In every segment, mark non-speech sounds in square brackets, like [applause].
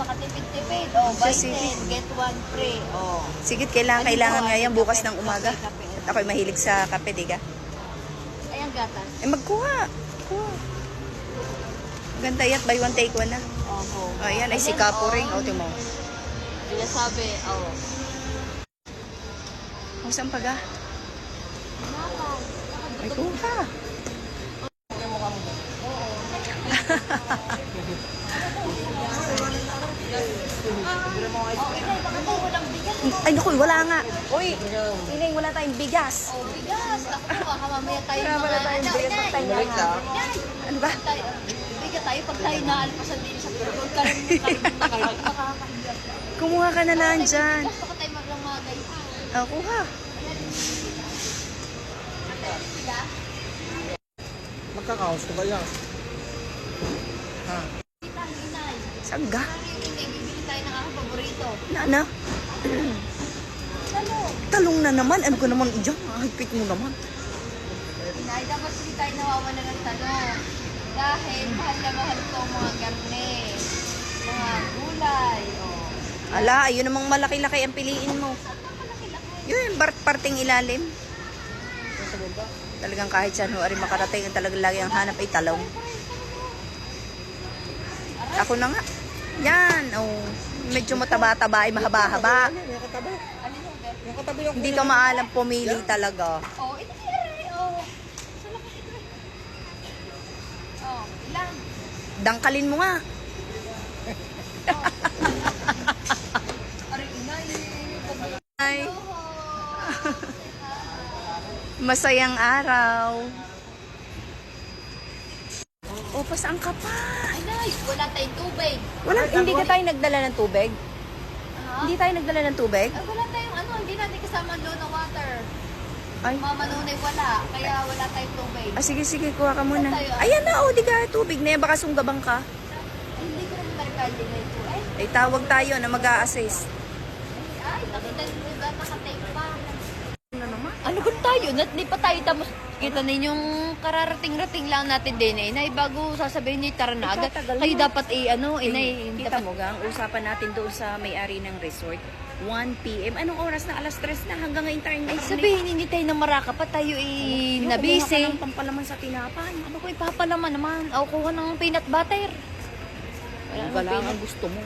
makatipid-tipid. Oh, buy Siya, sige. 10, get 1 free. Oh. Sige, kailangan, Ano kailangan po, nga yan ano, bukas kape, ng umaga. kape, kape. At ako'y mahilig sa kape, di ka? Ayan, gatas. Eh, magkuha. Kuha. Ganda yan, buy one, take one na. Opo. Oh, ayan, ay si Kapo rin. O, timo. Sila sabi, oh. O, saan pa ga? Ay, kuha. Ay, naku, wala nga. Uy, piling wala tayong bigas. Oh, bigas. Naku po, baka mamaya tayo Wala, wala mga, tayong ano, bigas. Pag tayo nga. Ano ba? bigas tayo pag tayo naalpasan din sa. Makakahiya. [laughs] Kumuha ka na lang dyan. Ko tayo maglamagay. Ah, kuha. Magkakaos ko ba yan? Ha? Inay. Sagga. Na? Talong na naman. Ano ko naman iyan? Higpit mo naman. Inay, dapat hindi tayo nawawala ng tanong. Dahil mahal na mahal ko ang mga garne. Mga gulay. Oh. Ala, ayun namang malaki-laki ang piliin mo. Yun, bar parting ilalim. Talagang kahit saan ho, ari makarating, ang talagang lagi ang hanap ay talong. Ako na nga. Yan, oh. Medyo mataba-taba ay mahaba-haba. Yung katabi. Ano yung gar? Yung katabi yung Hindi ka maalam pumili talaga. Oh, ito Oh. Sa laki ito. Oh, ilan? Dangkalin mo nga. [laughs] Ari, inay. Pag- Ay, masayang araw. O, pasaan ka pa? Wala tayong tubig. Wala, hindi ka tayo nagdala ng tubig? Ha? Hindi tayo nagdala ng tubig? Ay, wala tayong ano, hindi natin kasama doon na water. Ay, Mama Nunay wala, kaya wala tayong tubig. ah, sige, sige, kuha ka muna. Tayo? Ayan na, oh, di ka tubig na yan. Baka sunggabang ka. Ay, hindi ko rin marikali na ito. Ay, Ay, tawag tayo na mag assist ay, nakita niyo ba nakatape pa? Ano naman? Ano tayo? Nat, di pa tayo tamos. Kita ninyong kararating-rating lang natin din eh. Inay, bago sasabihin niyo tara na agad. Kayo mo. dapat eh, ano, inay, Kita dapat mo ga, ang usapan natin doon sa may-ari ng resort, 1 p.m. Anong oras na? Alas 3 na hanggang ngayon tayo Ay, sabihin hindi tayo na maraka pa tayo eh, Nabisi. nabisi. ng pampalaman sa tinapay. Ano ko ipapalaman naman? O, kuha ng peanut butter. Wala Ano ang peanut. gusto mo?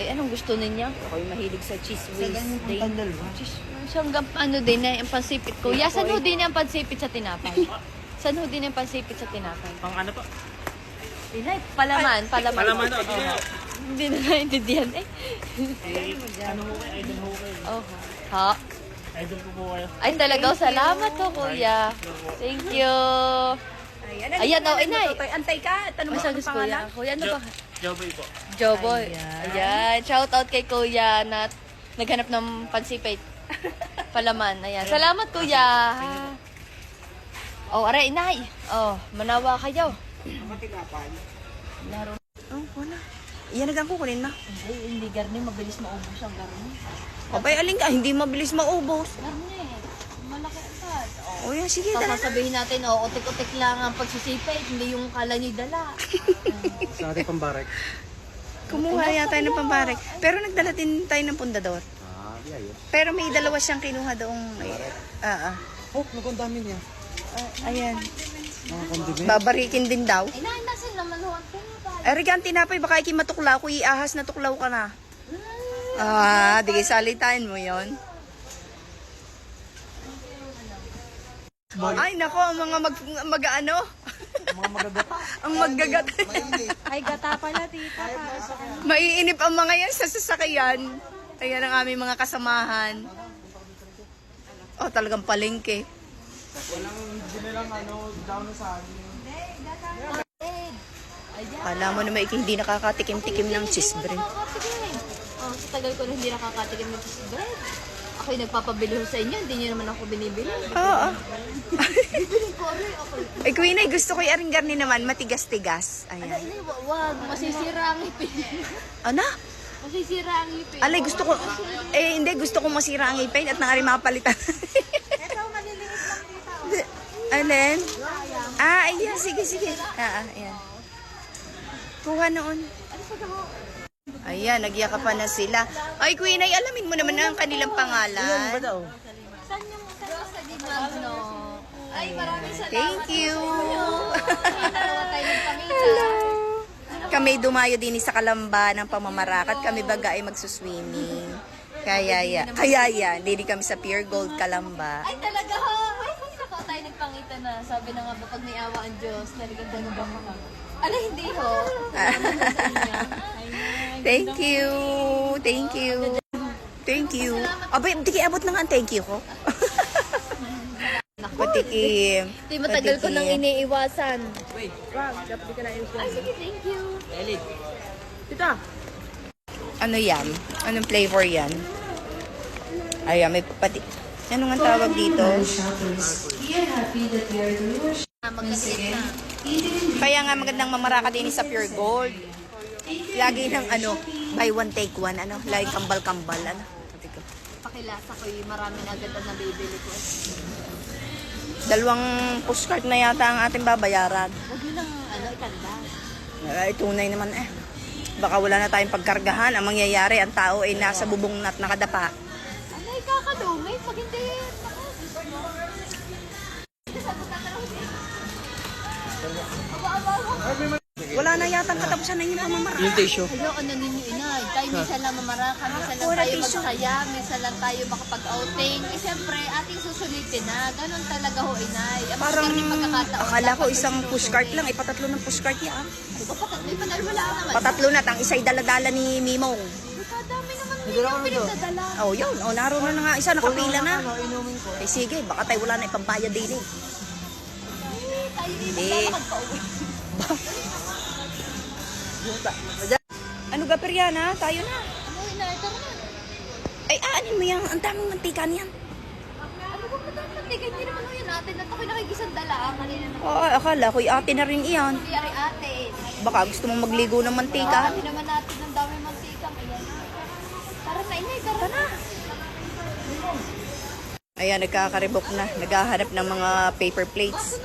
Ay, anong gusto ninyo? Ako'y mahilig sa cheese whiz. Yung tandal ba? Siyang gam- ano din na yung pansipit ko. Ya, saan ho din yung pansipit sa tinapay? Saan ho din yung pansipit sa tinapay? Pang ano pa? Inay, palaman, palaman. Palaman na, hindi na. Hindi na naintindihan eh. Eh, ano ho kayo? Idol ho kayo. Oh, ha? Idol ko po kayo. Ay, talaga, salamat ho, kuya. Thank you. Ayan, Ayan, oh, inay. Antay ka. Tanong mo ang gusto pangalan. kuya? Kuya, ano ba? Joboy po. Joboy. Ayan. Ayan. Shout out kay kuya na naghanap ng pansipit. [laughs] Palaman. Ayan. Salamat kuya. Oh, aray, inay. Oh, manawa kayo. Laro. Oh, wala. Iyan nagang kukunin ma. Ay, hindi garni. Mabilis maubos ang garni. Abay, alin ka, hindi mabilis maubos. Garni. Malaki agad. Oh. O yan, sige, Tapos dala na. sasabihin natin, oh, utik-utik lang ang pagsisipit. Hindi yung kala nyo'y dala. [laughs] Sa ating pambarek. Kumuha yata tayo ng pambarek. Pero nagdala din tayo ng pundador. Pero may dalawa siyang kinuha doong... Ah, ah. Oh, nagong dami niya. Ah, ayan. Babarikin din daw. Inay, nasan naman ho ang tinapay? Ay, Rigan, tinapay, baka iki matuklaw ko, iahas na tuklaw ka na. Ah, di salitain mo yon. Ay, nako, ang mga mag, mag ano? Mga magagata. [laughs] ang maggagat. Mainit. Ay, gata pala, tita. Maiinip ang mga yan sa sasakyan. Ayan ang aming mga kasamahan. Oh, talagang palengke. Walang hindi nilang ano, down sa amin. Kala mo naman hindi nakakatikim-tikim ng cheese bread. Oh, sa tagal ko na hindi nakakatikim ng cheese bread. Ako'y nagpapabili sa inyo, hindi niyo naman ako binibili. Oo. Ay, Queen, ay gusto ko yung garni naman, matigas-tigas. Ay, Ayan. ay, wa- wag, masisira ang ngipin. Ano? Masisira ang ngipin. Alay, gusto ko, eh, hindi, gusto ko masira ang ipin at nangari makapalitan. [laughs] Ito, maliliit lang dito. Alin? Ah, ayan, sige, sige. Ah, ah, ayan. Kuha noon. Ayan, nagyakapan na sila. Ay, Queen, ay alamin mo naman ang kanilang pangalan. Saan yung sa di Magno? Ay, maraming salamat. Thank you. Nagpamita. [laughs] Kami dumayo din sa Kalamba ng pamamarakat. Kami baga ay magsuswimming. Kaya ya, kaya ya, hindi kami sa Pure Gold Kalamba. Ay, talaga ha? Ay, kung saka tayo nagpangita na. Sabi na nga ba, pag may awa ang Diyos, talagang ganun ba mga? Ala, hindi ho. [laughs] Thank you. Thank you. Thank you. Abay, di kaya abot na nga ang thank you ko. [laughs] Patikim. Hindi matagal ko nang iniiwasan. Ay, sige, thank you. Ano yan? Anong flavor yan? Ayan, may pati... Ano nga tawag dito? Ah, na. Kaya nga magandang mamaraka din sa Pure Gold. Lagi ng ano, buy one take one, ano, lagi kambal-kambal, ano. Pakilasa ko yung marami na agad ang nabibili ko. Dalawang postcard na yata ang ating babayaran. Huwag yun ang ano, ikanda. Ay, tunay naman eh. Baka wala na tayong pagkargahan. Ang mangyayari, ang tao ay nasa bubong at nakadapa. Ano, ikakalungay pag hindi. Wala na yata ang katapusan na yung pamamaraka. Yung tissue. Hello, ano ninyo inay? Tayo minsan lang mamaraka, minsan lang tayo magsaya, minsan lang tayo makapag-outing. Eh, siyempre, ating susulitin na. Ganon talaga ho, inay. Ang Parang akala ko isang pushcart lang, ay patatlo ng pushcart yan. Ay, ba, patat, may panal wala naman. Patatlo na, ang isa'y daladala ni Mimong. Kadami naman ang pinagdadala. Oh, yun. Oh, naroon na nga isa, nakapila na. Inumin ko. Eh sige, baka tayo wala na ipambayad din eh. Ay, tayo din Hindi. Uwi. Ano ga Periana? Tayo na. Ano, inay, tara na. Ay, aanin mo yan. Ang daming mantika niyan. Ano ba matatatig? Hindi naman ho yan natin. At ako'y nakikisan dala. ah, Kanina na. Oh, akala ko ate na rin iyan. Kuyari ate. Baka gusto mong magligo ng mantika. Kami naman natin ng dami mantika. Ayan. Tara na, inay. Tara na. Ayan, nagkakaribok na. Naghahanap ng mga paper plates.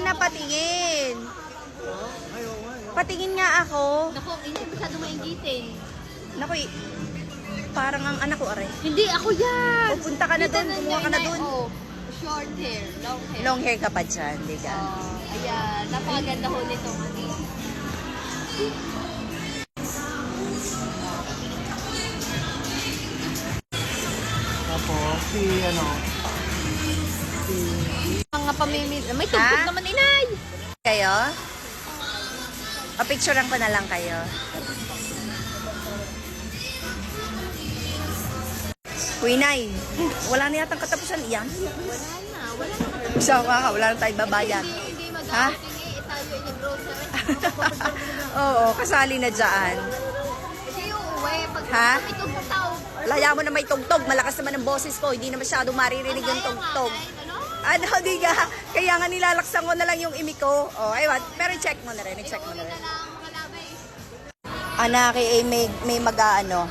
Periana, patingin. Patingin nga ako. Naku, hindi masyado mainggitin. Naku, eh, parang ang anak ko, aray. Hindi, ako yan. Pupunta ka na na kumuha ka na dun. oh. Short hair, long hair. Long hair ka pa dyan, di ka? Oh, ayan, napakaganda ho nito. Tapos, si ano, Mga pamimili. May tugtog Ha? naman, inay. Kayo? O, picturean ko na lang kayo. Kuinay, wala na yatang katapusan iyan. Wala na, wala na. Isa ka, wala na tayong babayan. Hindi, hindi Ha? mag-outing eh. Tayo ay nag-grocery. [laughs] Oo, kasali na dyan. Hindi uuwi. Pag Ha? may tugtog. Laya mo na may tugtog. Malakas naman ang boses ko. Hindi na masyado maririnig yung tugtog. Ano? Ano, [laughs] di ka? Kaya nga nilalaksan ko na lang yung imi ko. Oh, aywan. Pero check mo na rin. Check mo na rin. na lang mga labay. Anak, eh, may, may mag-ano.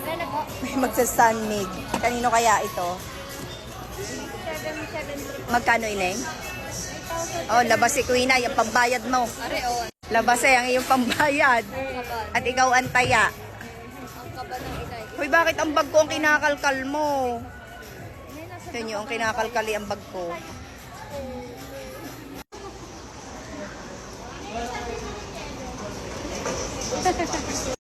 [laughs] May magsasanmig. Kanino kaya ito? Magkano, Ineng? Oh, labas si Queen yung pambayad mo. Oh. Labas eh, ang iyong pambayad. At ikaw ang taya. Ang kaba ng inay. Hoy, bakit ang bag ko ang kinakalkal mo? Yan yung kinakalkali ang bag ko.